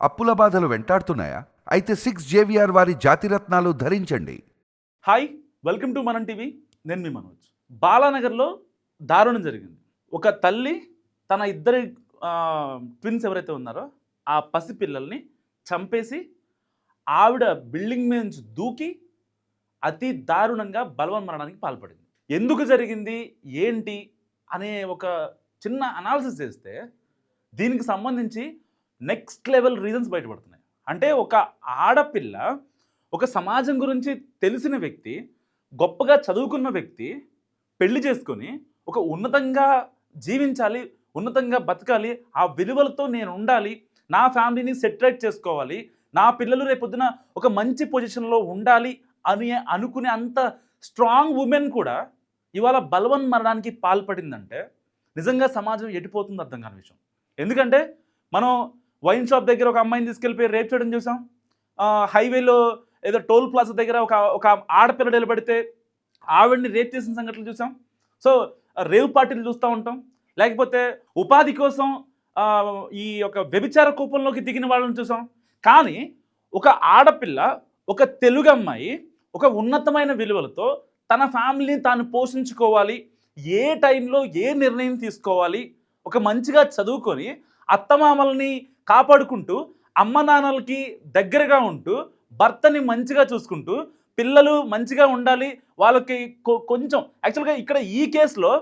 అప్పుల బాధలు వెంటాడుతున్నాయా? అయితే సిక్స్ జేవిఆర్ వారి జాతిరత్నాలు ధరించండి. Hi welcome to Manam TV నేను మీ మనోజ్. బాలానగర్లో దారుణం జరిగింది. ఒక తల్లి తన ఇద్దరి ట్విన్స్ ఎవరైతే ఉన్నారో ఆ పసిపిల్లల్ని చంపేసి ఆవిడ బిల్డింగ్ మీద నుంచి దూకి అతి దారుణంగా బలవన్ మరణానికి పాల్పడింది. ఎందుకు జరిగింది? ఏంటి? అనే ఒక చిన్న అనాలిసిస్ చేస్తే దీనికి సంబంధించి నెక్స్ట్ లెవెల్ రీజన్స్ బయటపడుతున్నాయి. అంటే ఒక ఆడపిల్ల ఒక సమాజం గురించి తెలిసిన వ్యక్తి గొప్పగా చదువుకున్న వ్యక్తి పెళ్ళి చేసుకొని ఒక ఉన్నతంగా జీవించాలి ఉన్నతంగా బతకాలి ఆ విలువలతో నేను ఉండాలి నా ఫ్యామిలీని సెటరేట్ చేసుకోవాలి నా పిల్లలు రేపొద్దున ఒక మంచి పొజిషన్లో ఉండాలి అని అనుకునే అంత స్ట్రాంగ్ ఉమెన్ కూడా ఇవాళ బలవన్ మరణానికి పాల్పడిందంటే నిజంగా సమాజం ఎడిపోతుంది అర్థం కాని విషయం. ఎందుకంటే మనం వైన్ షాప్ దగ్గర ఒక అమ్మాయిని తీసుకెళ్ళిపోయి రేప్ చేయడం చూసాం. హైవేలో ఏదో టోల్ ప్లాజా దగ్గర ఒక ఒక ఆడపిల్ల నిలబడితే ఆవిడ్ని రేప్ చేసిన సంఘటనలు చూసాం. సో రేవ్ పార్టీలు చూస్తూ ఉంటాం. లేకపోతే ఉపాధి కోసం ఈ యొక్క వ్యభిచార కూపంలోకి దిగిన వాళ్ళని చూసాం. కానీ ఒక ఆడపిల్ల ఒక తెలుగు అమ్మాయి ఒక ఉన్నతమైన విలువలతో తన ఫ్యామిలీని తాను పోషించుకోవాలి ఏ టైంలో ఏ నిర్ణయం తీసుకోవాలి ఒక మంచిగా చదువుకొని అత్తమామల్ని కాపాడుకుంటూ అమ్మ నాన్నలకి దగ్గరగా ఉంటూ భర్తని మంచిగా చూసుకుంటూ పిల్లలు మంచిగా ఉండాలి వాళ్ళకి కొ- కొంచెం యాక్చువల్గా ఇక్కడ ఈ కేసులో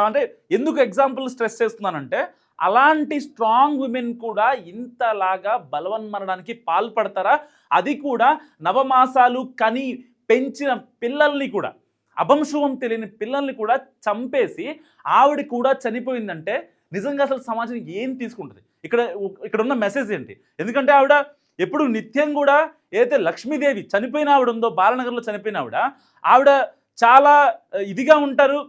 అంటే ఎందుకు ఎగ్జాంపుల్ స్ట్రెస్ చేస్తున్నానంటే అలాంటి స్ట్రాంగ్ ఉమెన్ కూడా ఇంతలాగా బలవన్మరణానికి పాల్పడతారా? అది కూడా నవమాసాలు కని పెంచిన పిల్లల్ని కూడా అభంశువం తెలియని పిల్లల్ని కూడా చంపేసి ఆవిడ కూడా చనిపోయిందంటే నిజంగా అసలు సమాజం ఏం తీసుకుంటుంది? ఇక్కడ ఇక్కడ ఉన్న మెసేజ్ ఏంటి? ఎందుకంటే ఆవిడ ఎప్పుడు నిత్యం కూడా ఏదైతే లక్ష్మీదేవి చనిపోయిన ఆవిడ ఉందో బాలనగర్లో చనిపోయిన ఆవిడ ఆవిడ చాలా ఇదిగా ఉంటారు.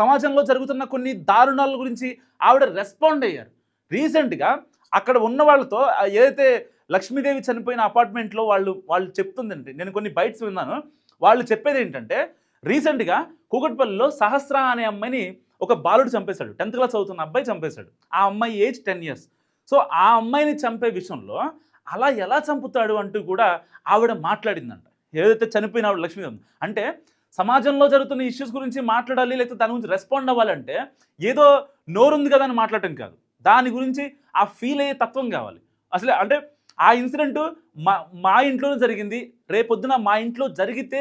సమాజంలో జరుగుతున్న కొన్ని దారుణాల గురించి ఆవిడ రెస్పాండ్ అయ్యారు. రీసెంట్గా అక్కడ ఉన్న వాళ్ళతో ఏదైతే లక్ష్మీదేవి చనిపోయిన అపార్ట్మెంట్లో వాళ్ళు వాళ్ళు చెప్తుందండి నేను కొన్ని బైట్స్ విన్నాను. వాళ్ళు చెప్పేది ఏంటంటే రీసెంట్గా కూకట్పల్లిలో సహస్ర అనే అమ్మాయిని ఒక బాలుడు చంపేశాడు. టెన్త్ క్లాస్ చదువుతున్న అబ్బాయి చంపేశాడు. ఆ అమ్మాయి ఏజ్ టెన్ ఇయర్స్. సో ఆ అమ్మాయిని చంపే విషయంలో అలా ఎలా చంపుతాడు అంటూ కూడా ఆవిడ మాట్లాడిందంట. ఏదైతే చనిపోయిన ఆవిడ లక్ష్మీ అంటే సమాజంలో జరుగుతున్న ఇష్యూస్ గురించి మాట్లాడాలి లేకపోతే దాని గురించి రెస్పాండ్ అవ్వాలంటే ఏదో నోరుంది కదా అని మాట్లాడటం కాదు. దాని గురించి ఆ ఫీల్ అయ్యే తత్వం కావాలి. అసలే అంటే ఆ ఇన్సిడెంట్ మా మా ఇంట్లోనే జరిగింది. రేపొద్దున మా ఇంట్లో జరిగితే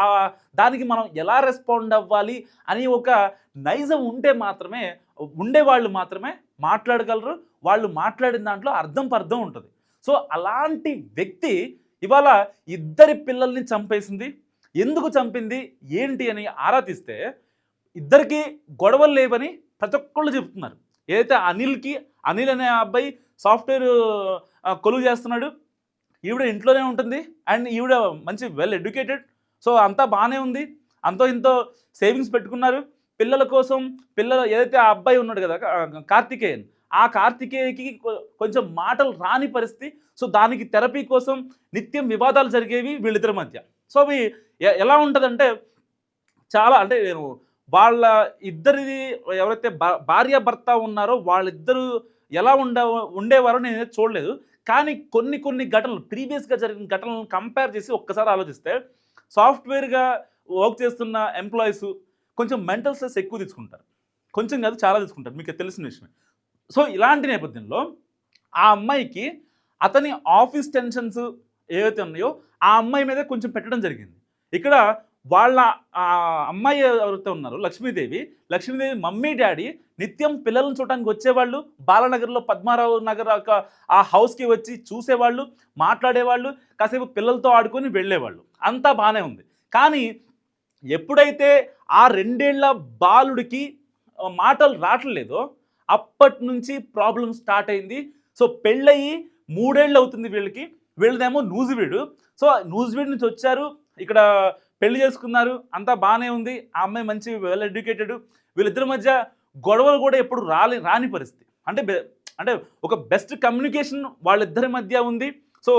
ఆ దానికి మనం ఎలా రెస్పాండ్ అవ్వాలి అని ఒక నైజం ఉంటే మాత్రమే ఉండేవాళ్ళు మాత్రమే మాట్లాడగలరు. వాళ్ళు మాట్లాడిన దాంట్లో అర్థం పర్థం ఉంటుంది. సో అలాంటి వ్యక్తి ఇవాళ ఇద్దరి పిల్లల్ని చంపేసింది. ఎందుకు చంపింది? ఏంటి అని ఆరా తీస్తే ఇద్దరికి గొడవలు లేవని ప్రతి ఒక్కళ్ళు చెప్తున్నారు. ఏదైతే అనిల్కి అనిల్ అనే అబ్బాయి సాఫ్ట్వేర్ కొలువు చేస్తున్నాడు. ఈవిడ ఇంట్లోనే ఉంటుంది. అండ్ ఈవిడ మంచి వెల్ ఎడ్యుకేటెడ్ సో అంతా బాగానే ఉంది. అంతో ఇంతో సేవింగ్స్ పెట్టుకున్నారు. పిల్లల కోసం పిల్లల ఏదైతే ఆ అబ్బాయి ఉన్నాడు కదా కార్తికేయన్ ఆ కార్తికేయకి కొ- కొంచెం మాటలు రాని పరిస్థితి. సో దానికి థెరపీ కోసం నిత్యం వివాదాలు జరిగేవి వీళ్ళిద్దరి మధ్య. సో అవి ఎ- ఎలా ఉంటుందంటే చాలా అంటే నేను వాళ్ళ ఇద్దరిది ఎవరైతే భా- భార్య భర్త ఉన్నారో వాళ్ళిద్దరూ ఎలా ఉండ ఉండేవారో నేను చూడలేదు. కానీ కొన్ని కొన్ని ఘటనలు ప్రీవియస్గా జరిగిన ఘటనలను కంపేర్ చేసి ఒక్కసారి ఆలోచిస్తే సాఫ్ట్వేర్గా వర్క్ చేస్తున్న ఎంప్లాయీస్ కొంచెం మెంటల్ స్ట్రెస్ ఎక్కువ తీసుకుంటారు. కొంచెం కాదు చాలా తీసుకుంటారు. మీకు తెలిసిన విషయమే. సో ఇలాంటి నేపథ్యంలో ఆ అమ్మాయికి అతని ఆఫీస్ టెన్షన్స్ ఏవైతే ఉన్నాయో ఆ అమ్మాయి మీద కొంచెం పెట్టడం జరిగింది. ఇక్కడ వాళ్ళ అమ్మాయి ఎవరైతే ఉన్నారు లక్ష్మీదేవి లక్ష్మీదేవి మమ్మీ డాడీ నిత్యం పిల్లలను చూడటానికి వచ్చేవాళ్ళు బాలనగర్లో పద్మారావు నగర్ ఒక ఆ హౌస్కి వచ్చి చూసేవాళ్ళు మాట్లాడేవాళ్ళు కాసేపు పిల్లలతో ఆడుకొని వెళ్ళేవాళ్ళు. అంతా బాగానే ఉంది. కానీ ఎప్పుడైతే ఆ రెండేళ్ళ బాలుడికి మాటలు రావట్లేదో అప్పటి నుంచి ప్రాబ్లం స్టార్ట్ అయింది. సో పెళ్ళయి మూడేళ్ళు అవుతుంది వీళ్ళకి. వీళ్ళదేమో నూజివీడు. సో నూజివీడు నుంచి వచ్చారు. ఇక్కడ పెళ్ళి చేసుకున్నారు అంతా బాగానే ఉంది ఆ అమ్మాయి మంచి వెల్ ఎడ్యుకేటెడ్ వీళ్ళిద్దరి మధ్య గొడవలు కూడా ఎప్పుడు రాలే రాని పరిస్థితి. అంటే అంటే ఒక బెస్ట్ కమ్యూనికేషన్ వాళ్ళిద్దరి మధ్య ఉంది. సో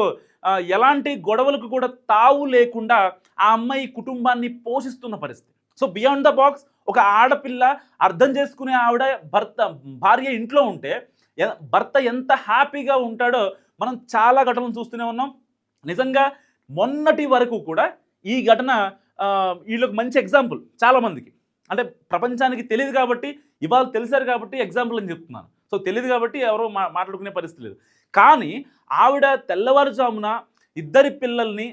ఎలాంటి గొడవలకు కూడా తావు లేకుండా ఆ అమ్మాయి కుటుంబాన్ని పోషిస్తున్న పరిస్థితి. సో బియాండ్ ద బాక్స్ ఒక ఆడపిల్ల అర్థం చేసుకునే ఆవిడ భర్త భార్య ఇంట్లో ఉంటే భర్త ఎంత హ్యాపీగా ఉంటాడో మనం చాలా ఘటనలు చూస్తూనే ఉన్నాం. నిజంగా మొన్నటి వరకు కూడా ఈ ఘటన వీళ్ళకి మంచి ఎగ్జాంపుల్ చాలామందికి అంటే ప్రపంచానికి తెలియదు కాబట్టి ఇవాళ తెలిసారు కాబట్టి ఎగ్జాంపుల్ అని చెప్తున్నాను. సో తెలియదు కాబట్టి ఎవరో మా మాట్లాడుకునే పరిస్థితి లేదు. కానీ ఆవిడ తెల్లవారుజామున ఇద్దరి పిల్లల్ని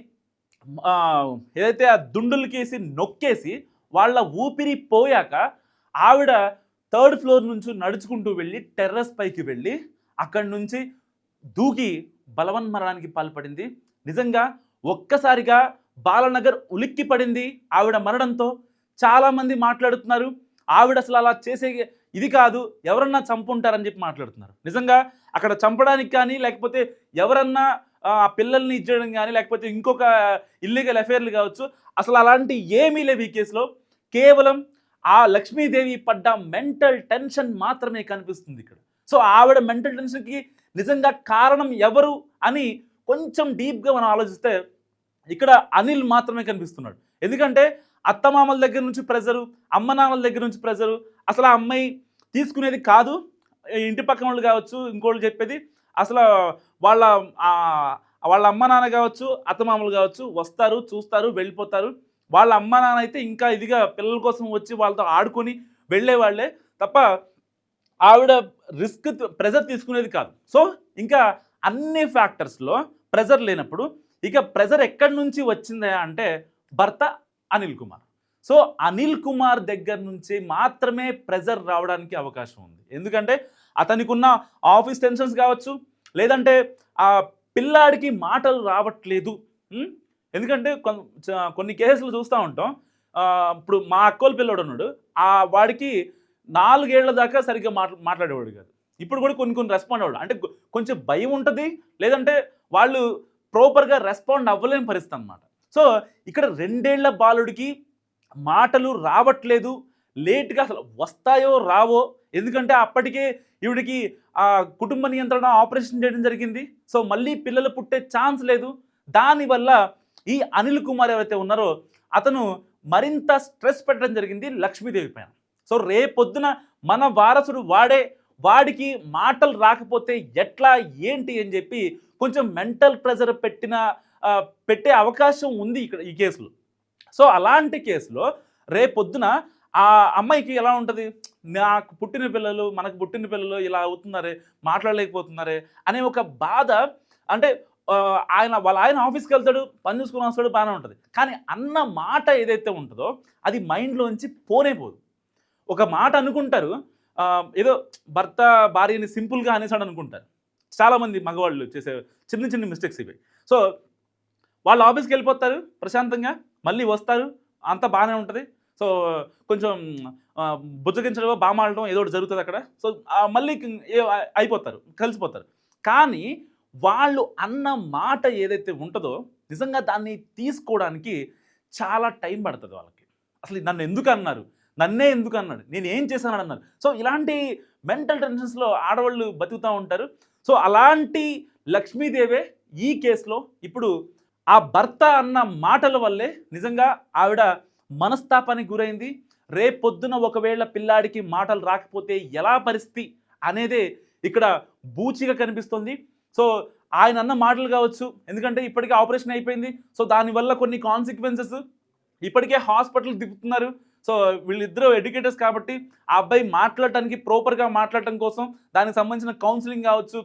ఏదైతే ఆ దుండులకేసి నొక్కేసి వాళ్ళ ఊపిరి పోయాక ఆవిడ థర్డ్ ఫ్లోర్ నుంచి నడుచుకుంటూ వెళ్ళి టెర్రస్ పైకి వెళ్ళి అక్కడి నుంచి దూకి బలవన్మరణానికి పాల్పడింది. నిజంగా ఒక్కసారిగా బాలనగర్ ఉలిక్కి పడింది ఆవిడ మరణంతో. చాలామంది మాట్లాడుతున్నారు ఆవిడ అసలు అలా చేసే ఇది కాదు ఎవరన్నా చంపుంటారని చెప్పి మాట్లాడుతున్నారు. నిజంగా అక్కడ చంపడానికి కానీ లేకపోతే ఎవరన్నా ఆ పిల్లల్ని ఇచ్చేయడం కానీ లేకపోతే ఇంకొక ఇల్లీగల్ అఫైర్లు కావచ్చు అసలు అలాంటి ఏమీ లేవు ఈ కేసులో. కేవలం ఆ లక్ష్మీదేవి పడ్డ మెంటల్ టెన్షన్ మాత్రమే కనిపిస్తుంది ఇక్కడ. సో ఆవిడ మెంటల్ టెన్షన్కి నిజంగా కారణం ఎవరు అని కొంచెం డీప్గా మనం ఆలోచిస్తే ఇక్కడ అనిల్ మాత్రమే కనిపిస్తున్నాడు. ఎందుకంటే అత్తమామల దగ్గర నుంచి ప్రెజరు అమ్మనాన్నల దగ్గర నుంచి ప్రెజరు అసలు ఆ అమ్మాయి తీసుకునేది కాదు. ఇంటి పక్కన వాళ్ళు కావచ్చు ఇంకోళ్ళు చెప్పేది అసలు వాళ్ళ వాళ్ళ అమ్మ నాన్న కావచ్చు అత్తమామలు కావచ్చు వస్తారు చూస్తారు వెళ్ళిపోతారు. వాళ్ళ అమ్మ నాన్న అయితే ఇంకా ఇదిగా పిల్లల కోసం వచ్చి వాళ్ళతో ఆడుకొని వెళ్ళేవాళ్ళే తప్ప ఆవిడ రిస్క్ ప్రెజర్ తీసుకునేది కాదు. సో ఇంకా అన్ని ఫ్యాక్టర్స్లో ప్రెజర్ లేనప్పుడు ఇక ప్రెజర్ ఎక్కడి నుంచి వచ్చింది అంటే భర్త అనిల్ కుమార్. సో అనిల్ కుమార్ దగ్గర నుంచి మాత్రమే ప్రెజర్ రావడానికి అవకాశం ఉంది. ఎందుకంటే అతనికి ఉన్న ఆఫీస్ టెన్షన్స్ కావచ్చు లేదంటే ఆ పిల్లాడికి మాటలు రావట్లేదు. ఎందుకంటే కొన్ని కేసులు చూస్తూ ఉంటాం. ఇప్పుడు మా అక్కోలు పిల్లోడు ఉన్నాడు. ఆ వాడికి నాలుగేళ్ళ దాకా సరిగ్గా మాట్లా మాట్లాడేవాడు కాదు. ఇప్పుడు కూడా కొన్ని కొన్ని రెస్పాండ్ అవ్వడు. అంటే కొంచెం భయం ఉంటుంది లేదంటే వాళ్ళు ప్రాపర్గా రెస్పాండ్ అవ్వలేని పరిస్థితి అనమాట సో ఇక్కడ రెండేళ్ళ బాలుడికి మాటలు రావట్లేదు. లేట్గా అసలు వస్తాయో రావో ఎందుకంటే అప్పటికే ఈవిడికి ఆ కుటుంబ నియంత్రణ ఆపరేషన్ చేయడం జరిగింది. సో మళ్ళీ పిల్లలు పుట్టే ఛాన్స్ లేదు. దానివల్ల ఈ అనిల్ కుమార్ ఎవరైతే ఉన్నారో అతను మరింత స్ట్రెస్ పెట్టడం జరిగింది లక్ష్మీదేవి పైన. సో రేపొద్దున మన వారసుడు వాడే వాడికి మాటలు రాకపోతే ఎట్లా ఏంటి అని చెప్పి కొంచెం మెంటల్ ప్రెజర్ పెట్టిన పెట్టే అవకాశం ఉంది ఇక్కడ ఈ కేసులో. సో అలాంటి కేసులో రేపొద్దున ఆ అమ్మాయికి ఎలా ఉంటుంది? నాకు పుట్టిన పిల్లలు మనకు పుట్టిన పిల్లలు ఇలా అవుతున్నారే మాట్లాడలేకపోతున్నారే అనే ఒక బాధ అంటే ఆయన వాళ్ళ ఆయన ఆఫీస్కి వెళ్తాడు పని చూసుకుని వస్తాడు బాగానే ఉంటుంది. కానీ అన్న మాట ఏదైతే ఉంటుందో అది మైండ్లోంచి పోనే పోదు. ఒక మాట అనుకుంటారు ఏదో భర్త భార్యని సింపుల్గా అనేసాడు అనుకుంటారు చాలామంది మగవాళ్ళు చేసే చిన్న చిన్న మిస్టేక్స్ ఇవి. సో వాళ్ళు ఆఫీస్కి వెళ్ళిపోతారు ప్రశాంతంగా మళ్ళీ వస్తారు అంతా బాగానే ఉంటుంది. సో కొంచెం బుజ్జగించడం బామాడడం ఏదో ఒకటి జరుగుతుంది అక్కడ. సో మళ్ళీ ఏ- అయిపోతారు కలిసిపోతారు. కానీ వాళ్ళు అన్న మాట ఏదైతే ఉంటుందో నిజంగా దాన్ని తీసుకోవడానికి చాలా టైం పడుతుంది వాళ్ళకి. అసలు నన్ను ఎందుకు అన్నారు? నన్నే ఎందుకు అన్నాడు? నేను ఏం చేశాను అన్నారు? సో ఇలాంటి మెంటల్ టెన్షన్స్లో ఆడవాళ్ళు బతుకుతూ ఉంటారు. సో అలాంటి లక్ష్మీదేవే ఈ కేసులో ఇప్పుడు ఆ భర్త అన్న మాటల వల్లే నిజంగా ఆవిడ మనస్తాపానికి గురైంది. రేపొద్దున ఒకవేళ పిల్లాడికి మాటలు రాకపోతే ఎలా పరిస్థితి అనేదే ఇక్కడ బూచిగా కనిపిస్తుంది. సో ఆయన అన్న మాటలు కావచ్చు ఎందుకంటే ఇప్పటికే ఆపరేషన్ అయిపోయింది. సో దానివల్ల కొన్ని కాన్సిక్వెన్సెస్ ఇప్పటికే హాస్పిటల్ దిగుతున్నారు సో వీళ్ళిద్దరూ ఎడ్యుకేటర్స్ కాబట్టి ఆ అబ్బాయి మాట్లాడటానికి ప్రాపర్గా మాట్లాడటం కోసం దానికి సంబంధించిన కౌన్సిలింగ్ కావచ్చు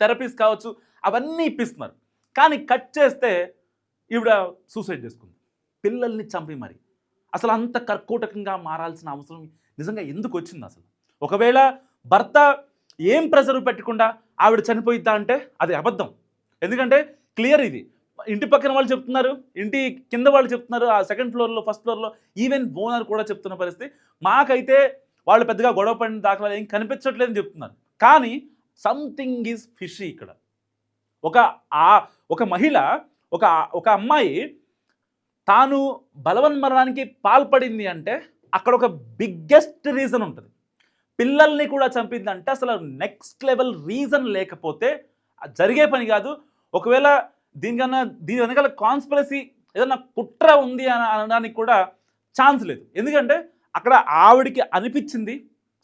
థెరపీస్ కావచ్చు అవన్నీ ఇప్పిస్తున్నారు. కానీ కట్ చేస్తే ఈవిడ సూసైడ్ చేసుకుంది. పిల్లల్ని చంపి మరి. అసలు అంత కర్కోటకంగా మారాల్సిన అవసరం నిజంగా ఎందుకు వచ్చింది అసలు? ఒకవేళ భర్త ఏం ప్రెజర్ పెట్టకుండా ఆవిడ చనిపోయిద్దా అంటే అది అబద్ధం. ఎందుకంటే క్లియర్ ఇది. ఇంటి పక్కన వాళ్ళు చెప్తున్నారు ఇంటి కింద వాళ్ళు చెప్తున్నారు ఆ సెకండ్ ఫ్లోర్లో ఫస్ట్ ఫ్లోర్లో ఈవెన్ ఓనర్ కూడా చెప్తున్న పరిస్థితి. మాకైతే వాళ్ళు పెద్దగా గొడవ పడిన దాఖలాలు ఏం కనిపించట్లేదని చెప్తున్నారు. కానీ సంథింగ్ ఈజ్ ఫిషీ ఇక్కడ. ఒక ఆ ఒక మహిళ ఒక ఒక అమ్మాయి తాను బలవన్మరణానికి పాల్పడింది అంటే అక్కడ ఒక బిగ్గెస్ట్ రీజన్ ఉంటుంది. పిల్లల్ని కూడా చంపిందంటే అసలు నెక్స్ట్ లెవెల్ రీజన్ లేకపోతే అది జరిగే పని కాదు. ఒకవేళ దీనికన్నా దీని వెనకాల కాన్స్పిరసీ ఏదన్నా కుట్ర ఉంది అని అనడానికి కూడా ఛాన్స్ లేదు. ఎందుకంటే అక్కడ ఆవిడకి అనిపించింది.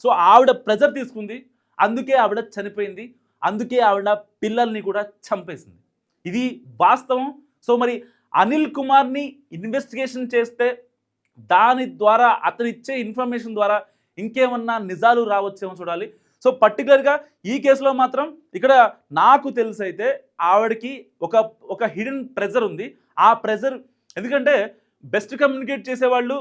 సో ఆవిడ ప్రెజర్ తీసుకుంది. అందుకే ఆవిడ చనిపోయింది. అందుకే ఆవిడ పిల్లల్ని కూడా చంపేసింది. ఇది వాస్తవం. సో మరి అనిల్ కుమార్ని ఇన్వెస్టిగేషన్ చేస్తే దాని ద్వారా అతనిచ్చే ఇన్ఫర్మేషన్ ద్వారా ఇంకేమన్నా నిజాలు రావచ్చేమో చూడాలి. సో పర్టికులర్గా ఈ కేసులో మాత్రం ఇక్కడ నాకు తెలిసి అయితే ఆవిడకి ఒక ఒక హిడెన్ ప్రెజర్ ఉంది. ఆ ప్రెజర్ ఎందుకంటే బెస్ట్ కమ్యూనికేట్ చేసేవాళ్ళు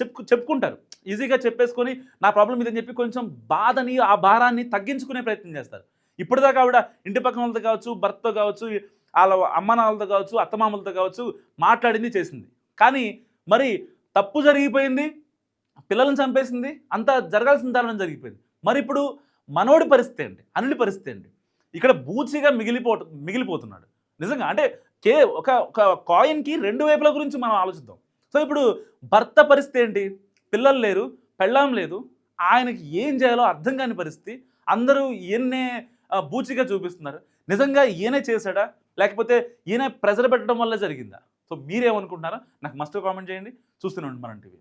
చెప్పు చెప్పుకుంటారు. ఈజీగా చెప్పేసుకొని నా ప్రాబ్లం ఇదని చెప్పి కొంచెం బాధని ఆ భారాన్ని తగ్గించుకునే ప్రయత్నం చేస్తారు. ఇప్పటిదాకా ఆవిడ ఇంటి పక్కన వాళ్ళతో కావచ్చు భర్తతో కావచ్చు వాళ్ళ అమ్మ నాన్నలతో కావచ్చు అత్తమామలతో కావచ్చు మాట్లాడింది చేసింది. కానీ మరి తప్పు జరిగిపోయింది పిల్లల్ని చంపేసింది అంతా జరగాల్సిన దారుణం జరిగిపోయింది. మరి ఇప్పుడు మనోడి పరిస్థితి ఏంటి? అనిడి పరిస్థితి ఏంటి? ఇక్కడ బూచిగా మిగిలిపో మిగిలిపోతున్నాడు. నిజంగా అంటే కే ఒక ఒక కాయిన్కి రెండు వైపుల గురించి మనం ఆలోచిద్దాం. సో ఇప్పుడు భర్త పరిస్థితి ఏంటి? పిల్లలు లేరు పెళ్ళాం లేదు ఆయనకి ఏం చేయాలో అర్థం కాని పరిస్థితి అందరూ ఈయన్నే బూచిగా చూపిస్తున్నారు. నిజంగా ఈయనే చేశాడా? లేకపోతే ఈయన ప్రెజర్ పెట్టడం వల్ల జరిగిందా? సో మీరేమనుకుంటున్నారో? నాకు మస్ట్ కామెంట్ చేయండి. చూస్తూనే ఉండి మనం టీవీ.